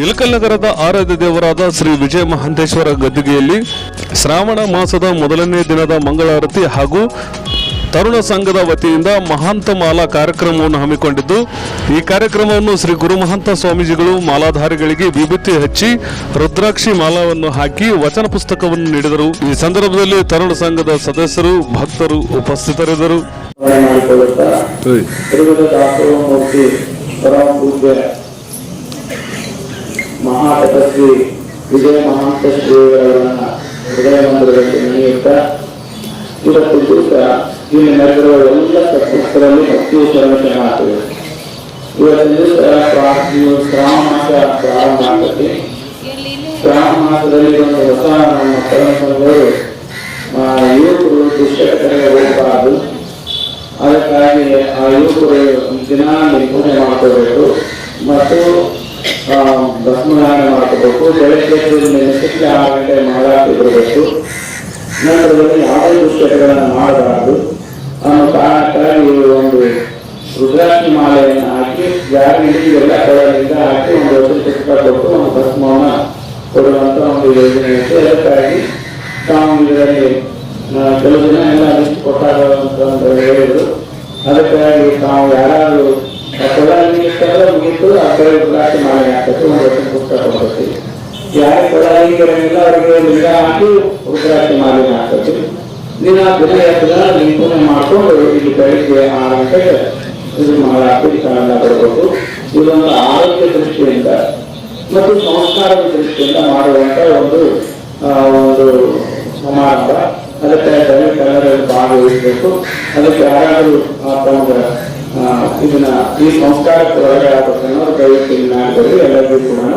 ಇಳಕಲ್ ನಗರದ ಆರಾಧ್ಯ ದೇವರಾದ ಶ್ರೀ ವಿಜಯ ಮಹಂತೇಶ್ವರ ಗದ್ದಿಗೆಯಲ್ಲಿ ಶ್ರಾವಣ ಮಾಸದ ಮೊದಲನೇ ದಿನದ ಮಂಗಳಾರತಿ ಹಾಗೂ ತರುಣ ಸಂಘದ ವತಿಯಿಂದ ಮಹಾಂತ ಮಾಲಾ ಕಾರ್ಯಕ್ರಮವನ್ನು ಹಮ್ಮಿಕೊಂಡಿದ್ದು ಈ ಕಾರ್ಯಕ್ರಮವನ್ನು ಶ್ರೀ ಗುರುಮಹಂತ ಸ್ವಾಮೀಜಿಗಳು ಮಾಲಾಧಾರಿಗಳಿಗೆ ವಿಭೂತಿ ಹಚ್ಚಿ ರುದ್ರಾಕ್ಷಿ ಮಾಲಾವನ್ನು ಹಾಕಿ ವಚನ ಪುಸ್ತಕವನ್ನು ನೀಡಿದರು. ಈ ಸಂದರ್ಭದಲ್ಲಿ ತರುಣ ಸಂಘದ ಸದಸ್ಯರು ಭಕ್ತರು ಉಪಸ್ಥಿತರಿದ್ದರು. ಮಹಾಂತ ಶ್ರೀಯವರನ್ನ ಹೃದಯ ಮಂದಿರದಲ್ಲಿ ನೆನೆಯುತ್ತಾ ಇವತ್ತು ದಿವಸ ಇಲ್ಲಿ ನಡೆದಿರುವ ಎಲ್ಲ ಸತ್ಪುಸ್ತರಲ್ಲಿ ಭಕ್ತಿಯ ಶರಣ ಆಗ್ತದೆ ಇವತ್ತಿನ ದಿವಸ ಪ್ರಾ- ಇದು ಶ್ರಾವಣ ಮಾಸ ಪ್ರಾರಂಭ ಆಗ್ತದೆ ಶ್ರಾವಣ ಮಾಸದಲ್ಲಿ ಒಂದು ಹೊಸ ನಮ್ಮ ಪರಮಪುರದವರು ಯುವಕರು ದುಶ್ಚಟಗಳಿಗೆ ಹೋಗಬಾರದು ಅದಕ್ಕಾಗಿ ಆ ಯುವಕರು ದಿನ ಪೂಜೆ ಮಾಡ್ಕೋಬೇಕು ಮತ್ತು ಆ, ಭಸ್ಮದಾನ ಮಾಡ್ಕೋಬೇಕು ಬೆಳಗ್ಗೆ ನೆನಪಿಗೆ ಆರು ಗಂಟೆ ಮಾಡಾಕಿ ಬರಬೇಕು ನಂತರದಲ್ಲಿ ಯಾವುದೇ ದುಶ್ಚಟಗಳನ್ನು ಮಾಡಬಾರದು ಅನ್ನೋ ಕಾರಣಕ್ಕಾಗಿ ಒಂದು ರುದ್ರಾಕ್ಷಿ ಮಾಲೆಯನ್ನು ಹಾಕಿ ಜಾರಿಗೆ ಎಲ್ಲ ಕಡೆಯಿಂದ ಹಾಕಿ ಒಂದು ವರ್ಷ ಪುಸ್ತಕ ಕೊಟ್ಟು ಒಂದು ಭಸ್ಮವನ್ನು ಕೊಡುವಂತ ಒಂದು ಯೋಜನೆ ಇತ್ತು ಅದಕ್ಕಾಗಿ ತಾವು ಇದರಲ್ಲಿ ಆ, ಕೆಲವು ಜನ ಎಲ್ಲ ಲಿಸ್ಟ್ ಕೊಟ್ಟಾಗ ಅಂತ ಅಂತ ಹೇಳಿದ್ರು ಅದಕ್ಕಾಗಿ ತಾವು ಯಾರಾದರೂ ಕೊಡಲಿಕ್ಕೆಲ್ಲ ಮುಗಿತು ಆ ಕಡೆ ರುದ್ರಾಕ್ಷಿ ಮಾಲೆ ಹಾಕಕ್ಕೆ ಒಂದು ವರ್ಷ ಪುಸ್ತಕ ಕೊಡ್ತೀವಿ ಯಾರು ಕೊಡಲಿಕ್ಕಿರಂಗಿಲ್ಲ ಅವರಿಗೆ ಲಿಂಗ ಹಾಕಿ ರುದ್ರಾಕ್ಷಿ ಮಾಲೆ ಹಾಕತ್ತೀವಿ ದಿನ ದಿನ ಎಷ್ಟು ಜನ ನಿಂಪಣೆ ಮಾಡ್ಕೊಂಡು ಇಲ್ಲಿ ಬೆಳಿಗ್ಗೆ ಆರು ಗಂಟೆಗೆ ಇದು ಮಾಡಿ ಕನ್ನಡ ಬರಬೇಕು ಇದೊಂದು ಆರೋಗ್ಯ ದೃಷ್ಟಿಯಿಂದ ಮತ್ತು ಸಂಸ್ಕಾರದ ದೃಷ್ಟಿಯಿಂದ ಮಾಡುವಂತ ಒಂದು ಒಂದು ಸಮಾರಂಭ. ಅದಕ್ಕೆ ದಯವಿಟ್ಟು ಎಲ್ಲರೂ ಭಾಗವಹಿಸಬೇಕು. ಅದಕ್ಕೆ ಯಾರಾದರೂ ಆ, ತಮ್ಮ ಇದನ್ನ ಈ ಸಂಸ್ಕಾರಕ್ಕೆ ಒಳಗೆ ಆಗಬೇಕನ್ನೋದು ದಯವಿಟ್ಟು ಇಲ್ಲಿ ಮಾಡ್ಕೊಳ್ಳಿ ಎಲ್ಲರಿಗೂ ಕೂಡ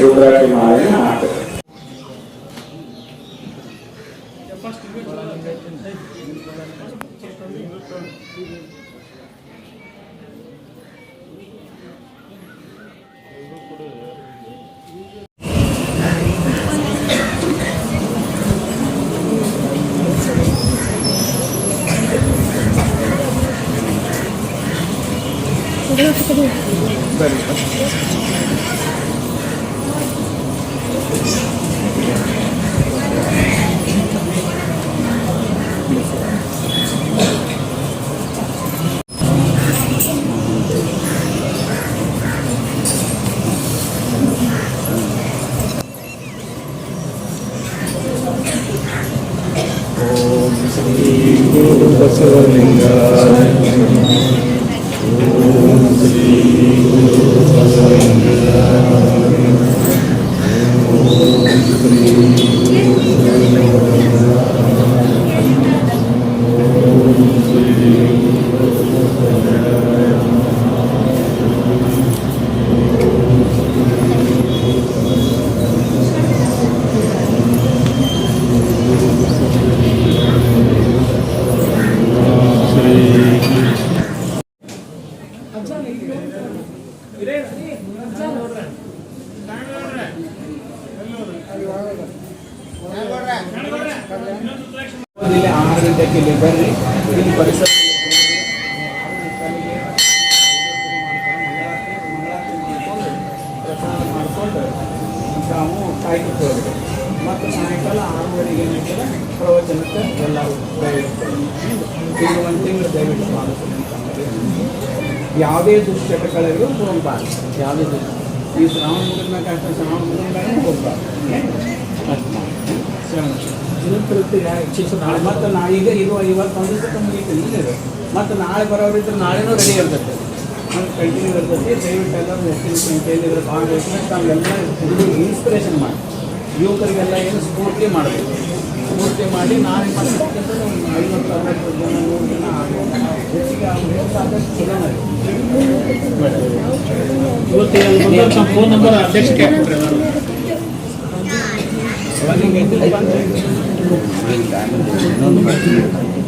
ರುದ್ರಾಕ್ಷಿ ಮಾಲೆಯನ್ನು ಹಾಕಬೇಕು Om Sri Guru Basalinga Amém. ಇಲ್ಲಿ ಇಲ್ಲಿ ಮತ್ತು ಸಾಯಂಕಾಲ ಆರೂವರೆಗೆ ಪ್ರವಚನಕ್ಕೆ ಎಲ್ಲರೂ ದಯವಿಟ್ಟು ಒಂದು ತಿಂಗಳು ದಯವಿಟ್ಟು ಮಾಡುತ್ತೆ ಯಾವುದೇ ದುಶ್ಚಟಗಳಿಗೂ ಹೋಗಬಾರ್ದು. ಯಾವುದೇ ದುಷ್ಟ ಈ ಶ್ರಾವಣ ಅಷ್ಟೇ ಶ್ರಾವಣ ಮುಗಿದ್ಮೇಲೆ ಹೋಗಬಾರ್ದು. ಮತ್ತು ನಾ ಈಗ ಇರುವ ಇವತ್ತು ಒಂದು ದಿವಸ ಮುಗಿತೀನಿ ಈಗ ಮತ್ತು ನಾಳೆ ಬರೋರಿದ್ರೆ ನಾಳೆನೂ ರೆಡಿ ಇರ್ತದೆ ನಮ್ಮ ಕಂಟಿನ್ಯೂ ಇರ್ತೈತಿ ದಯವಿಟ್ಟು ಎಲ್ಲರೂ ಹೆಚ್ಚಿನ ಸಂಖ್ಯೆಯಲ್ಲಿ ಭಾಗವಹಿಸಿ ತಾವೆಲ್ಲ ಹುಡುಗರಿಗೆ ಇನ್ಸ್ಪಿರೇಷನ್ ಮಾಡಿ. ಯುವಕರಿಗೆಲ್ಲ ಏನು ಸ್ಫೂರ್ತಿ ಮಾಡಬೇಕು. ಸ್ಫೂರ್ತಿ ಮಾಡಿ ನಾಳೆ ಮತ್ತೆ ಒಂದು ಐವತ್ತು, ಅರವತ್ತು ಜನ, ನೂರು ಜನ. ಹೆಚ್ಚಿಗೆ ಆದಷ್ಟು ಚಲೋ ಇವತ್ತು ಫೋನ್ ನಂಬರ್ ಅಧ್ಯಕ್ಷಕ್ಕೆ 我给你带回去你能不能买别的